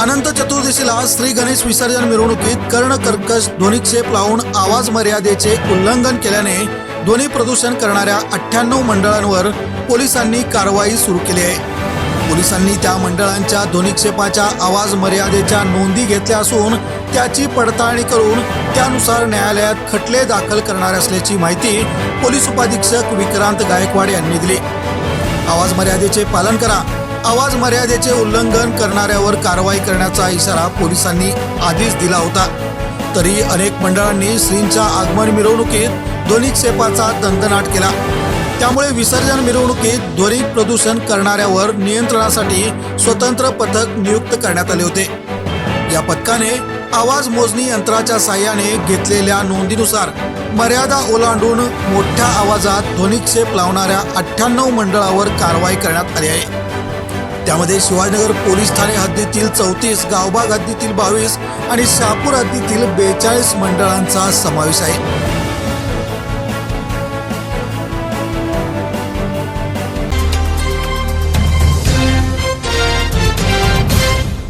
अनंत चतुर्दशीला श्री गणेश विसर्जन मिरवणुकीत कर्ण कर्कश ध्वनिक्षेप लावून आवाज मर्यादेचे उल्लंघन केल्याने ध्वनी प्रदूषण करणाऱ्या अठ्ठ्याण्णव मंडळांवर पोलिसांनी कारवाई सुरू केली आहे. पोलिसांनी त्या मंडळांच्या ध्वनिक्षेपाच्या आवाज मर्यादेच्या नोंदी घेतल्या असून त्याची पडताळणी करून त्यानुसार न्यायालयात खटले दाखल करणार असल्याची माहिती पोलीस उपाधीक्षक विक्रांत गायकवाड यांनी दिली. आवाज मर्यादेचे पालन करा. आवाज मर्यादेचे उल्लंघन करणाऱ्यावर कारवाई करण्याचा इशारा पोलिसांनी आधीच दिला होता. तरी अनेक मंडळांनी श्रींच्या आगमन मिरवणुकीत ध्वनिक्षेपाचा दंदनाट केला. त्यामुळे विसर्जन मिरवणुकीत ध्वनी प्रदूषण करणाऱ्यावर नियंत्रणासाठी स्वतंत्र पथक नियुक्त करण्यात आले होते. या पथकाने आवाज मोजणी यंत्राच्या साह्याने घेतलेल्या नोंदीनुसार मर्यादा ओलांडून मोठ्या आवाजात ध्वनिक्षेप लावणाऱ्या अठ्ठ्याण्णव मंडळावर कारवाई करण्यात आली आहे. त्यामध्ये शिवाजीनगर पोलीस ठाणे हद्दीतील चौतीस गावबाग हद्दीतील बावीस आणि शहापूर हद्दीतील बेचाळीस मंडळांचा समावेश आहे.